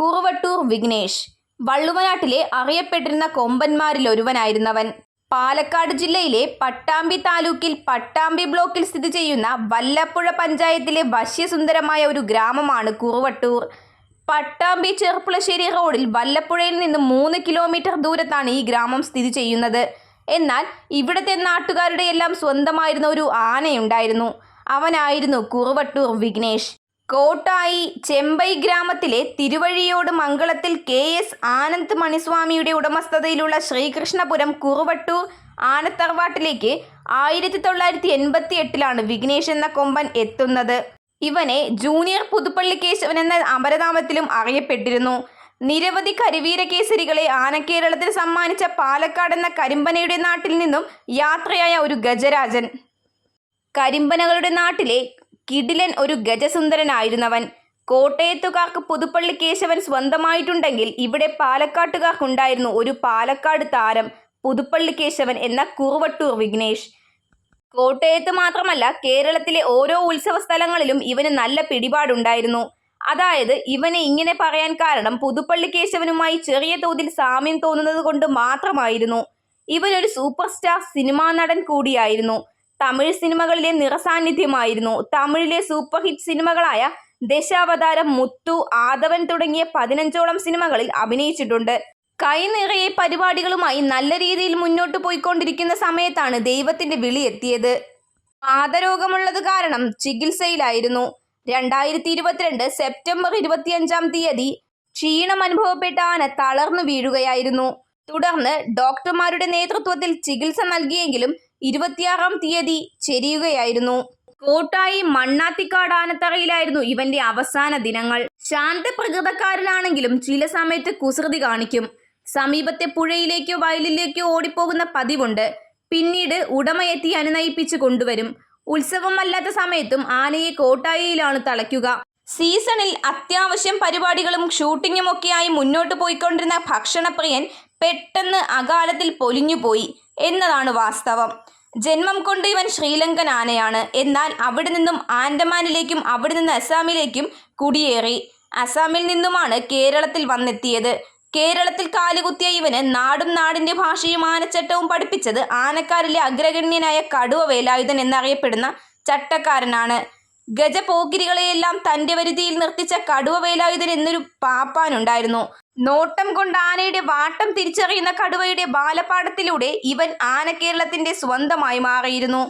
കുറുവട്ടൂർ വിഘ്നേഷ്. വള്ളുവനാട്ടിലെ അറിയപ്പെട്ടിരുന്ന കൊമ്പന്മാരിൽ ഒരുവനായിരുന്നവൻ പാലക്കാട് ജില്ലയിലെ പട്ടാമ്പി താലൂക്കിൽ പട്ടാമ്പി ബ്ലോക്കിൽ സ്ഥിതി ചെയ്യുന്ന വല്ലപ്പുഴ പഞ്ചായത്തിലെ വശ്യസുന്ദരമായ ഒരു ഗ്രാമമാണ് കുറുവട്ടൂർ. പട്ടാമ്പി ചെറുപ്പുളശ്ശേരി റോഡിൽ വല്ലപ്പുഴയിൽ നിന്ന് മൂന്ന് കിലോമീറ്റർ ദൂരത്താണ് ഈ ഗ്രാമം സ്ഥിതി ചെയ്യുന്നത്. എന്നാൽ ഇവിടുത്തെ നാട്ടുകാരുടെ എല്ലാം സ്വന്തമായിരുന്ന ഒരു ആനയുണ്ടായിരുന്നു. അവനായിരുന്നു കുറുവട്ടൂർ വിഘ്നേഷ്. കോട്ടായി ചെമ്പൈ ഗ്രാമത്തിലെ തിരുവഴിയോട് മംഗളത്തിൽ കെ എസ് ആനന്ദ് മണിസ്വാമിയുടെ ഉടമസ്ഥതയിലുള്ള ശ്രീകൃഷ്ണപുരം കുറുവട്ടൂർ ആനത്തറവാട്ടിലേക്ക് ആയിരത്തി തൊള്ളായിരത്തി എൺപത്തി എട്ടിലാണ് വിഘ്നേഷ് എന്ന കൊമ്പൻ എത്തുന്നത്. ഇവനെ ജൂനിയർ പുതുപ്പള്ളി കേശവൻ എന്ന അമരനാമത്തിലും അറിയപ്പെട്ടിരുന്നു. നിരവധി കരിവീരകേസരികളെ ആനക്കേരളത്തിൽ സമ്മാനിച്ച പാലക്കാട് എന്ന കരിമ്പനയുടെ നാട്ടിൽ നിന്നും യാത്രയായ ഒരു ഗജരാജൻ. കരിമ്പനകളുടെ നാട്ടിലെ കിടിലൻ ഒരു ഗജസുന്ദരനായിരുന്നവൻ. കോട്ടയത്തുകാർക്ക് പുതുപ്പള്ളി കേശവൻ സ്വന്തമായിട്ടുണ്ടെങ്കിൽ ഇവിടെ പാലക്കാട്ടുകാർക്കുണ്ടായിരുന്നു ഒരു പാലക്കാട് താരം പുതുപ്പള്ളി കേശവൻ എന്ന കുറുവട്ടൂർ വിഘ്നേഷ്. കോട്ടയത്ത് മാത്രമല്ല കേരളത്തിലെ ഓരോ ഉത്സവ സ്ഥലങ്ങളിലും ഇവന് നല്ല പിടിപാടുണ്ടായിരുന്നു. അതായത് ഇവനെ ഇങ്ങനെ പറയാൻ കാരണം പുതുപ്പള്ളി കേശവനുമായി ചെറിയ തോതിൽ സാമ്യം തോന്നുന്നത് കൊണ്ട് മാത്രമായിരുന്നു. ഇവനൊരു സൂപ്പർ സ്റ്റാർ സിനിമാ നടൻ കൂടിയായിരുന്നു. തമിഴ് സിനിമകളിലെ നിറസാന്നിധ്യമായിരുന്നു. തമിഴിലെ സൂപ്പർ ഹിറ്റ് സിനിമകളായ ദശാവതാരം മുത്തു ആദവൻ തുടങ്ങിയ പതിനഞ്ചോളം സിനിമകളിൽ അഭിനയിച്ചിട്ടുണ്ട്. കൈ നിറയെ പരിപാടികളുമായി നല്ല രീതിയിൽ മുന്നോട്ട് പോയിക്കൊണ്ടിരിക്കുന്ന സമയത്താണ് ദൈവത്തിന്റെ വിളി എത്തിയത് പാദരോഗമുള്ളത് കാരണം ചികിത്സയിലായിരുന്നു. രണ്ടായിരത്തി ഇരുപത്തിരണ്ട് സെപ്റ്റംബർ ഇരുപത്തിയഞ്ചാം തീയതി ക്ഷീണം അനുഭവപ്പെട്ട ആന തളർന്നു വീഴുകയായിരുന്നു. തുടർന്ന് ഡോക്ടർമാരുടെ നേതൃത്വത്തിൽ ചികിത്സ നൽകിയെങ്കിലും ഇരുപത്തിയാറാം തീയതി ചെരിയുകയായിരുന്നു. കോട്ടായി മണ്ണാത്തിക്കാട് ആനത്തറയിലായിരുന്നു ഇവന്റെ അവസാന ദിനങ്ങൾ. ശാന്തപ്രകൃതക്കാരനാണെങ്കിലും ചില സമയത്ത് കുസൃതി കാണിക്കും. സമീപത്തെ പുഴയിലേക്കോ വയലിലേക്കോ ഓടിപ്പോകുന്ന പതിവുണ്ട്. പിന്നീട് ഉടമയെത്തി അനുനയിപ്പിച്ചു കൊണ്ടുവരും. ഉത്സവമല്ലാത്ത സമയത്തും ആനയെ കോട്ടായിയിലാണ് തളയ്ക്കുക. സീസണിൽ അത്യാവശ്യം പരിപാടികളും ഷൂട്ടിങ്ങും ഒക്കെയായി മുന്നോട്ട് പോയിക്കൊണ്ടിരുന്ന ഭക്ഷണപ്രിയൻ പെട്ടെന്ന് അകാലത്തിൽ പൊലിഞ്ഞുപോയി എന്നതാണ് വാസ്തവം. ജന്മം കൊണ്ട് ഇവൻ ശ്രീലങ്കൻ ആനയാണ് എന്നാൽ അവിടെ നിന്നും ആൻഡമാനിലേക്കും അവിടെ നിന്ന് അസാമിലേക്കും കുടിയേറി. അസാമിൽ നിന്നുമാണ് കേരളത്തിൽ വന്നെത്തിയത്. കേരളത്തിൽ കാലുകുത്തിയ ഇവന് നാടും നാടിന്റെ ഭാഷയും ആനച്ചട്ടവും പഠിപ്പിച്ചത് ആനക്കാരിലെ അഗ്രഗണ്യനായ കടുവ വേലായുധൻ എന്നറിയപ്പെടുന്ന ചട്ടക്കാരനാണ്. ഗജപോക്കിരികളെയെല്ലാം തന്റെ വരുതിയിൽ നിർത്തിച്ച കടുവ വേലായുധൻ എന്നൊരു പാപ്പാനുണ്ടായിരുന്നു. നോട്ടം കൊണ്ട് ആനയുടെ വാട്ടം തിരിച്ചറിയുന്ന കടുവയുടെ ബാലപാഠത്തിലൂടെ ഇവൻ ആനക്കേരളത്തിന്റെ സ്വന്തമായി മാറിയിരുന്നു.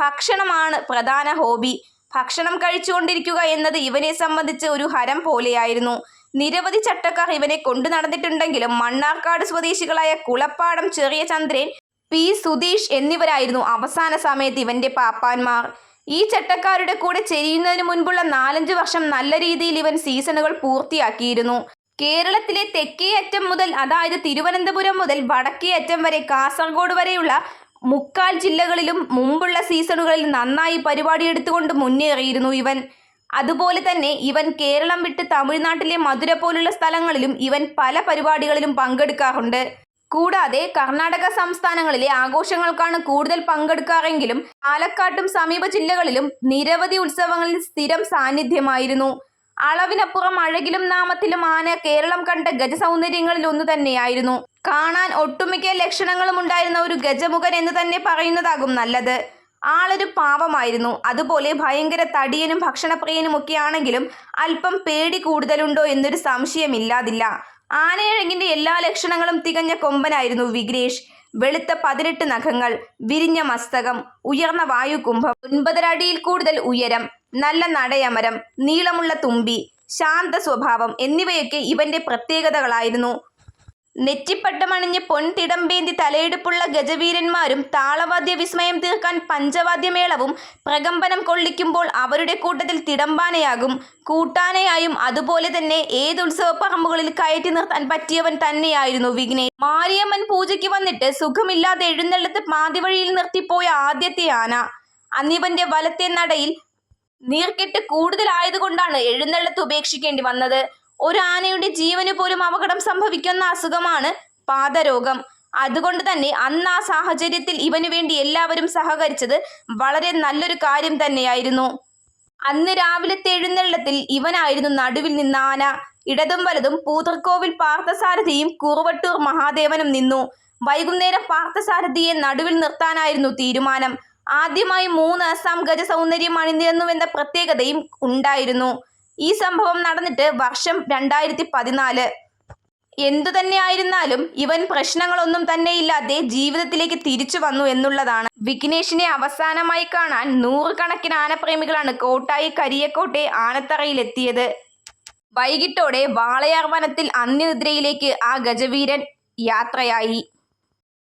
ഭക്ഷണമാണ് പ്രധാന ഹോബി. ഭക്ഷണം കഴിച്ചുകൊണ്ടിരിക്കുക എന്നത് ഇവനെ സംബന്ധിച്ച് ഒരു ഹരം പോലെയായിരുന്നു. നിരവധി ചട്ടക്കാർ ഇവനെ കൊണ്ടു നടന്നിട്ടുണ്ടെങ്കിലും മണ്ണാർക്കാട് സ്വദേശികളായ കുളപ്പാടം ചെറിയ ചന്ദ്രൻ പി. സുധീഷ് എന്നിവരായിരുന്നു അവസാന സമയത്ത് ഇവന്റെ പാപ്പാന്മാർ. ഈ ചട്ടക്കാരുടെ കൂടെ ചെരിയുന്നതിന് മുൻപുള്ള നാലഞ്ച് വർഷം നല്ല രീതിയിൽ ഇവൻ സീസണുകൾ പൂർത്തിയാക്കിയിരുന്നു. കേരളത്തിലെ തെക്കേയറ്റം മുതൽ അതായത് തിരുവനന്തപുരം മുതൽ വടക്കേയറ്റം വരെ കാസർഗോഡ് വരെയുള്ള മുക്കാൽ ജില്ലകളിലും മുമ്പുള്ള സീസണുകളിൽ നന്നായി പരിപാടി എടുത്തുകൊണ്ട് മുന്നേറിയിരുന്നു ഇവൻ. അതുപോലെ തന്നെ ഇവൻ കേരളം വിട്ട് തമിഴ്നാട്ടിലെ മധുര പോലുള്ള സ്ഥലങ്ങളിലും ഇവൻ പല പരിപാടികളിലും പങ്കെടുക്കാറുണ്ട്. കൂടാതെ കർണാടക സംസ്ഥാനങ്ങളിലെ ആഘോഷങ്ങൾക്കാണ് കൂടുതൽ പങ്കെടുക്കാറെങ്കിലും പാലക്കാട്ടും സമീപ ജില്ലകളിലും നിരവധി ഉത്സവങ്ങളിൽ സ്ഥിരം സാന്നിധ്യമായിരുന്നു. അളവിനപ്പുറം അഴകിലും നാമത്തിലും ആന കേരളം കണ്ട ഗജസൗന്ദര്യങ്ങളിൽ ഒന്ന് തന്നെയായിരുന്നു. കാണാൻ ഒട്ടുമിക്ക ലക്ഷണങ്ങളും ഉണ്ടായിരുന്ന ഒരു ഗജമുഖൻ എന്ന് തന്നെ പറയുന്നതാകും നല്ലത്. ആളൊരു പാവമായിരുന്നു. അതുപോലെ ഭയങ്കര തടിയനും ഭക്ഷണപ്രിയനും ഒക്കെ ആണെങ്കിലും അല്പം പേടി കൂടുതലുണ്ടോ എന്നൊരു സംശയമില്ലാതില്ല. ആനയഴകിന്റെ എല്ലാ ലക്ഷണങ്ങളും തികഞ്ഞ കൊമ്പനായിരുന്നു വിഘ്നേഷ്. വെളുത്ത പതിനെട്ട് നഖങ്ങൾ വിരിഞ്ഞ മസ്തകം ഉയർന്ന വായുകുംഭം ഒൻപതര അടിയിൽ കൂടുതൽ ഉയരം നല്ല നടയമരം നീളമുള്ള തുമ്പി ശാന്ത സ്വഭാവം എന്നിവയൊക്കെ ഇവന്റെ പ്രത്യേകതകളായിരുന്നു. നെറ്റിപ്പട്ടമണിഞ്ഞ് പൊൻതിടമ്പേന്തി തലയെടുപ്പുള്ള ഗജവീരന്മാരും താളവാദ്യ വിസ്മയം തീർക്കാൻ പഞ്ചവാദ്യമേളവും പ്രകമ്പനം കൊള്ളിക്കുമ്പോൾ അവരുടെ കൂട്ടത്തിൽ തിടമ്പാനയാകും. കൂട്ടാനയായും അതുപോലെ തന്നെ ഏതുത്സവ പറമ്പുകളിൽ കയറ്റി നിർത്താൻ പറ്റിയവൻ തന്നെയായിരുന്നു വിഘ്നേഷ് മാരിയമ്മൻ പൂജയ്ക്ക് വന്നിട്ട് സുഖമില്ലാതെ എഴുന്നള്ളത്ത് പാതിവഴിയിൽ നിർത്തിപ്പോയ ആദ്യത്തെ ആന. അന്നിവന്റെ വലത്തെ നടയിൽ നീർക്കെട്ട് കൂടുതലായതുകൊണ്ടാണ് എഴുന്നള്ളത്ത് ഉപേക്ഷിക്കേണ്ടി വന്നത്. ഒരു ആനയുടെ ജീവന് പോലും അപകടം സംഭവിക്കുന്ന അസുഖമാണ് പാദരോഗം. അതുകൊണ്ട് തന്നെ അന്ന് ആ സാഹചര്യത്തിൽ ഇവനു വേണ്ടി എല്ലാവരും സഹകരിച്ചത് വളരെ നല്ലൊരു കാര്യം തന്നെയായിരുന്നു. അന്ന് രാവിലത്തെ എഴുന്നള്ളത്തിൽ ഇവനായിരുന്നു നടുവിൽ നിന്ന ആന. ഇടതും വലതും പൂതർക്കോവിൽ പാർത്ഥസാരഥിയും കുറുവട്ടൂർ മഹാദേവനും നിന്നു. വൈകുന്നേരം പാർത്ഥസാരഥിയെ നടുവിൽ നിർത്താനായിരുന്നു തീരുമാനം. ആദ്യമായി മൂന്ന് അസാം ഗജ സൗന്ദര്യം അണിനിരന്നുവെന്ന പ്രത്യേകതയും ഉണ്ടായിരുന്നു. ഈ സംഭവം നടന്നിട്ട് വർഷം രണ്ടായിരത്തി പതിനാല് എന്തു തന്നെയായിരുന്നാലും ഇവൻ പ്രശ്നങ്ങളൊന്നും തന്നെ ഇല്ലാതെ ജീവിതത്തിലേക്ക് തിരിച്ചു വന്നു എന്നുള്ളതാണ്. വിഘ്നേഷിനെ അവസാനമായി കാണാൻ നൂറുകണക്കിന് ആനപ്രേമികളാണ് കോട്ടായി കരിയക്കോട്ടെ ആനത്തറയിലെത്തിയത്. വൈകിട്ടോടെ വാളയാർ വനത്തിൽ അന്യനിദ്രയിലേക്ക് ആ ഗജവീരൻ യാത്രയായി.